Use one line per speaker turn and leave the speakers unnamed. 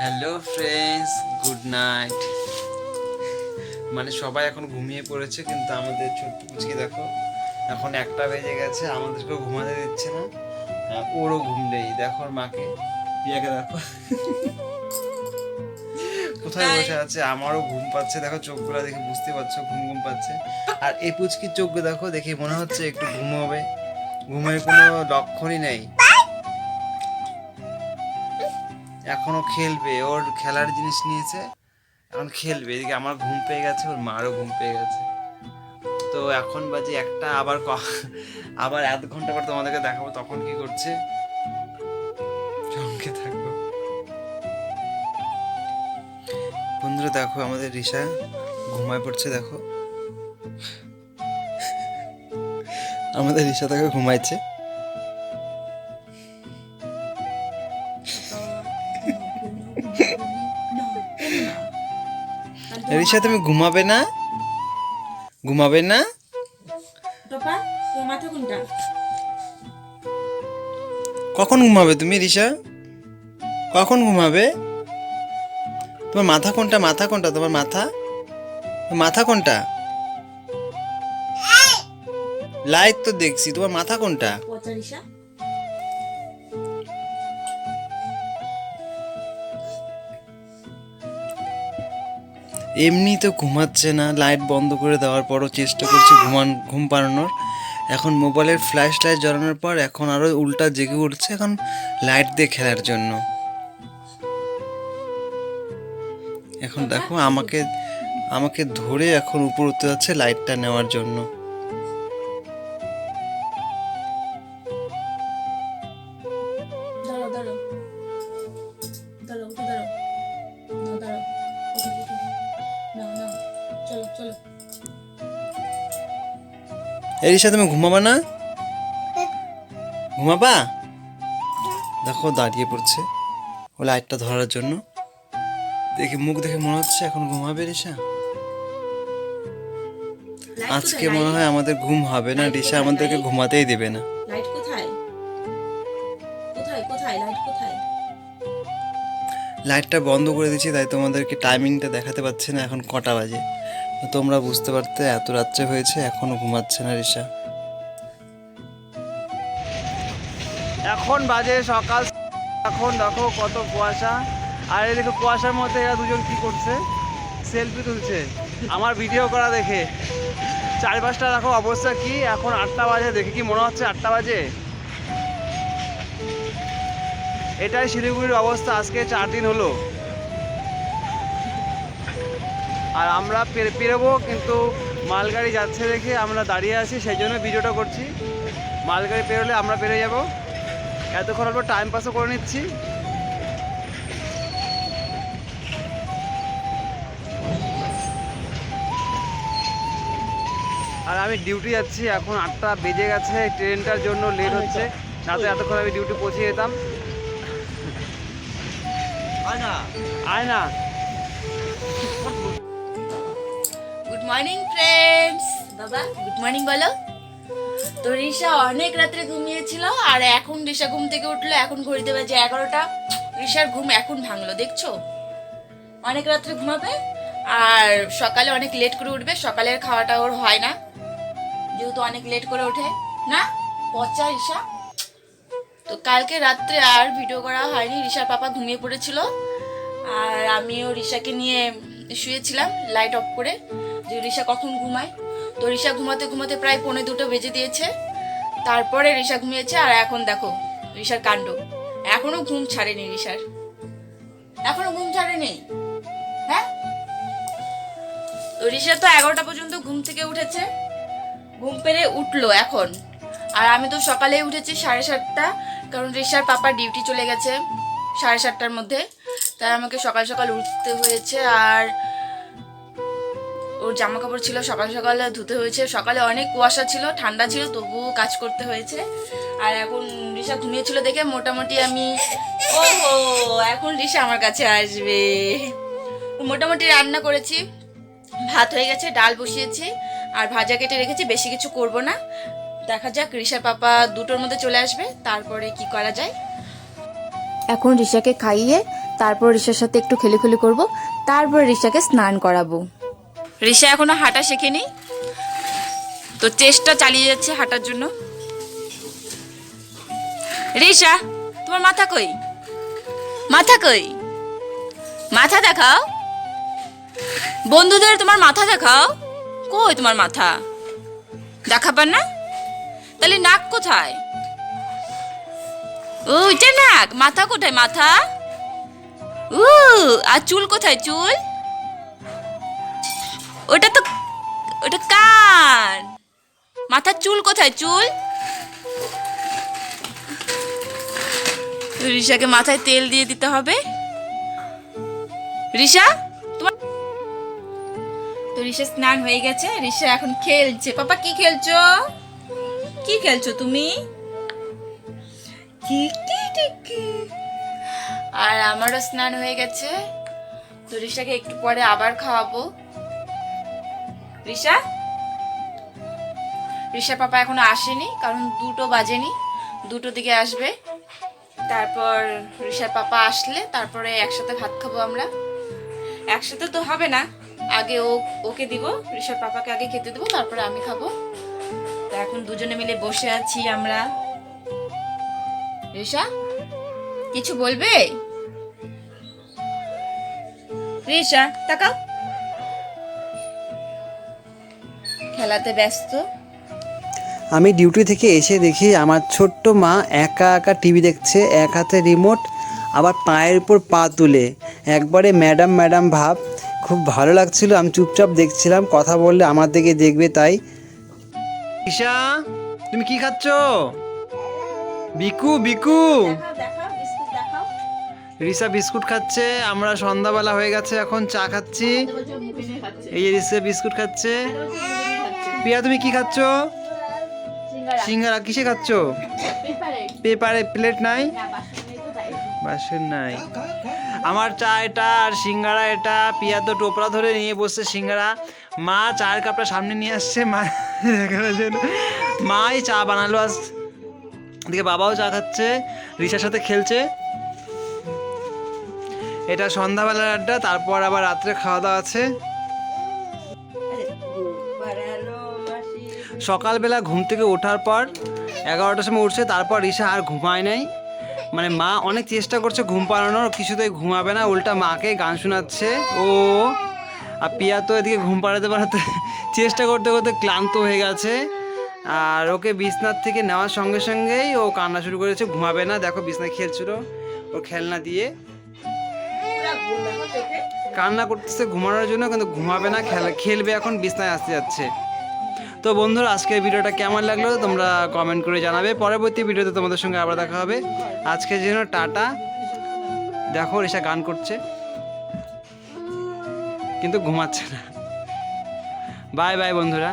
Hello friends good night মানে সবাই এখন ঘুমিয়ে পড়েছে কিন্তু আমাদের ছোট্ট পুচকি দেখো এখন একটা বেজে গেছে আমাদেরকেও ঘুমাতে দিচ্ছে না। আহ, ওরও ঘুম নেই। দেখো মাকে। পিয়াকে দেখো। কোথায় বসে আছে? আমারও ঘুম পাচ্ছে। দেখো চোখগুলো দেখে বুঝতে পারছ ঘুম ঘুম পাচ্ছে। আর এই পুচকির চোখ দেখো দেখে মনে হচ্ছে একটু ঘুমোবে। ঘুমের কোনো লক্ষণই নেই। এখনও খেলবে, ওর খেলার জিনিস নিয়েছে, এখন খেলবে। এদিকে আমার ঘুম পেয়ে গেছে, ওর মারও ঘুম পেয়ে গেছে। তো এখন বাজে একটা, আবার আবার আধ ঘণ্টা পর তোমাদেরকে দেখাবো তখন কি করছে। চমকে থাকব। বন্ধুরা, দেখো আমাদের রিসা ঘুমায় পড়ছে, দেখো। আমাদের রিসা দেখো ঘুমাইছে। রিসা তুমি ঘুমাবে না? ঘুমাবে না? কখন ঘুমাবে তুমি রিসা কখন ঘুমাবে? তোমার মাথা কোনটা? মাথা কোনটা? তোমার মাথা? মাথা কোনটা? লাইট তো দেখছি তোমার মাথা কোনটা? এমনি তো ঘুমাচ্ছে না লাইট বন্ধ করে দেওয়ার পরও চেষ্টা করছি ঘুমান, ঘুম পাড়ানোর। এখন মোবাইলের ফ্ল্যাশ লাইট জ্বালানোর পর এখন আরও উল্টা জেগে উঠছে, এখন লাইট দিয়ে খেলার জন্য। এখন দেখো আমাকে আমাকে ধরে এখন উপর উঠতে যাচ্ছে লাইটটা নেওয়ার জন্য। এরিসা তুমি ঘুমাবা না? ঘুমাবা? দেখো দাঁড়িয়ে পড়ছে। ও লাইটটা ধরার জন্য। দেখে মুখ দেখে মনে হচ্ছে এখন ঘুমাবে রিসা আজকে মনে হয় আমাদের ঘুম হবে না। রিসা আমাদেরকে ঘুমাতেই দেবে না।
লাইট কোথায়? কোথায়? কোথায়? লাইট কোথায়?
লাইটটা বন্ধ করে দিচ্ছি তাই তোমাদেরকে টাইমিংটা দেখাতে পাচ্ছি না। এখন কটা বাজে? তোমরা বুঝতে পারতে, এত রাত্রে হয়েছে, এখনও ঘুমাচ্ছে না রিসা এখন বাজে সকাল, এখন দেখো কত কুয়াশা। আর এই দেখো, কুয়াশার মধ্যে এরা দুজন কি করছে? সেলফি তুলছে। আমার ভিডিও করা দেখে। চারপাশটা দেখো অবস্থা কি, এখন আটটা বাজে, দেখে কি মনে হচ্ছে আটটা বাজে? এটাই শিলিগুড়ির অবস্থা, আজকে চার দিন হলো। আর আমরা পের- পেরোবো কিন্তু মালগাড়ি যাচ্ছে দেখে আমরা দাঁড়িয়ে আছি সেই জন্য ভিডিওটা করছি। মালগাড়ি পেরোলে আমরা পেরে যাব। এতক্ষণ অল্প টাইম পাসও করে নিচ্ছি। আর আমি ডিউটি যাচ্ছি এখন আটটা বেজে গেছে ট্রেনটার জন্য লেট হচ্ছে। সাথে এতক্ষণ আমি ডিউটি পৌঁছে যেতাম। আয় না
মর্নিং ফ্রেন্ডস বাবা। গুড মর্নিং বলো। তো রিসা অনেক রাত্রে ঘুমিয়েছিল আর এখন রিসা ঘুম থেকে উঠল এখন ঘড়িতে বাজে এগারোটা। রিসার ঘুম এখন ভাঙলো দেখছ? অনেক রাত্রে ঘুমাবে আর সকালে অনেক লেট করে উঠবে সকালের খাওয়াটা ওর হয় না। যেহেতু অনেক লেট করে ওঠে। না? পচা রিসা তো কালকে রাত্রে আর ভিডিও করা হয়নি রিসার পাপা ঘুমিয়ে পড়েছিল। আর আমিও রিসাকে নিয়ে শুয়েছিলাম লাইট অফ করে। যে রিসা কখন ঘুমায়? তো রিসা ঘুমাতে ঘুমাতে প্রায় পৌনে দুটো বেজে দিয়েছে। তারপরে রিসা ঘুমিয়েছে আর এখন দেখো রিসার কাণ্ড। এখনও ঘুম ছাড়েনি রিসার এখনও ঘুম ছাড়েনি? হ্যাঁ? রিসা তো এগারোটা পর্যন্ত ঘুম থেকে উঠেছে। ঘুম পেরে উঠল এখন। আর আমি তো সকালেই উঠেছি সাড়ে সাতটা, কারণ রিসার পাপা ডিউটি চলে গেছে সাড়ে সাতটার মধ্যে। তাই আমাকে সকাল সকাল উঠতে হয়েছে। আর ওর জামা কাপড় ছিল, সকাল সকালে ধুতে হয়েছে। সকালে অনেক কুয়াশা ছিল, ঠান্ডা ছিল, তবুও কাজ করতে হয়েছে। আর এখন রিসা ঘুমিয়েছিল দেখে মোটামুটি আমি ও এখন রিসা আমার কাছে আসবে। মোটামুটি রান্না করেছি। ভাত হয়ে গেছে, ডাল বসিয়েছি, আর ভাজা কেটে রেখেছি, বেশি কিছু করব না। দেখা যাক রিসার পাপা দুটোর মধ্যে চলে আসবে, তারপরে কি করা যায়। এখন রিশাকে খাইয়ে, তারপর রিশার সাথে একটু খেলিখুলি করব, তারপর রিশাকে স্নান করাবো। রিশা এখনও হাঁটা শেখেনি। তো চেষ্টা চালিয়ে যাচ্ছে হাঁটার জন্য। রিশা তোমার মাথা কই? মাথা কই? মাথা দেখাও। বন্ধুদের তোমার মাথা দেখাও। কই তোমার মাথা? দেখাবার না? তাহলে নাক কোথায়? ও এটা নাক। মাথা কোথায়? মাথা? উ, আর চুল কোথায়? চুল? ওটা তো, ওটা কান মাথার চুল কোথায়, চুল? রিশাকে মাথায় তেল দিয়ে দিতে হবে। রিশা তোমার তো রিশা স্নান হয়ে গেছে রিশা এখন খেলছে। পাপা, কি খেলছো? কি খেলছো তুমি? আর আমারও স্নান হয়ে গেছে। তো রিশাকে একটু পরে আবার খাওয়াবো। রিশা? রিশা পাপা এখনও আসেনি, কারণ দুটো বাজেনি, দুটো দিকে আসবে। তারপর রিশার পাপা আসলে, তারপরে একসাথে ভাত খাব আমরা। একসাথে তো হবে না, আগে ও, ওকে দিব ঋষার পাপাকে আগে খেতে দেবো, তারপরে আমি খাব। তো এখন দুজনে মিলে বসে আছি আমরা। ঋষা কিছু বলবে? ঋষা তাকাও। খেলাতে ব্যস্ত?
আমি ডিউটি থেকে এসে দেখি আমার ছোট্ট মা একা একা টিভি দেখছে এক হাতে রিমোট আবার পায়ের উপর পা তুলে। একবারে ম্যাডাম ম্যাডাম ভাব খুব ভালো লাগছিল আমি চুপচাপ দেখছিলাম কথা বললে আমার দিকে দেখবে তাই। ঈশা তুমি কি খাচ্ছ? বিকু বিকু। রিসা বিস্কুট খাচ্ছে আমরা সন্ধ্যাবেলা হয়ে গেছে এখন চা খাচ্ছি। এই যে রিসা বিস্কুট খাচ্ছে। প্রিয়া তুমি কি খাচ্ছ? সিঙ্গারা। কিসে খাচ্ছ? পেপারে। প্লেট নাই? বাসন নাই আমার চা এটা আর সিঙ্গারা এটা। পিয়া তো টোপরা ধরে নিয়ে বসছে সিঙ্গারা। মা চায়ের কাপটা সামনে নিয়ে আসছে। মা মাই চা বানালো আজ। এদিকে বাবাও চা খাচ্ছে। রিসার সাথে খেলছে। এটা সন্ধ্যাবেলার আড্ডা তারপর আবার রাত্রে খাওয়া দাওয়া আছে। সকালবেলা ঘুম থেকে ওঠার পর এগারোটার সময় উঠছে, তারপর রিসা আর ঘুমায় নাই। মানে মা অনেক চেষ্টা করছে ঘুম পাড়ানোর, কিছুতেই ঘুমাবে না, উল্টা মাকে গান শোনাচ্ছে। ও, আর পিয়া তো এদিকে ঘুম পাড়াতে পাড়াতে চেষ্টা করতে করতে ক্লান্ত হয়ে গেছে। আর ওকে বিছনার থেকে নেওয়ার সঙ্গে সঙ্গেই ও কান্না শুরু করেছে, ঘুমাবে না। দেখো বিছনায় খেলছিল ওর খেলনা দিয়ে। কান্না করতেছে ঘুমানোর জন্য, কিন্তু ঘুমাবে না, খেলা খেলবে এখন, বিছনায় আসতে যাচ্ছে। তো বন্ধুরা, আজকের ভিডিওটা কেমন লাগল তোমরা কমেন্ট করে জানাবে। পরবর্তী ভিডিওতে তোমাদের সঙ্গে আবার দেখা হবে। আজকে জন্য টাটা। দেখো, রেশা গান করছে। কিন্তু ঘুমাচ্ছে না। বাই বাই বন্ধুরা।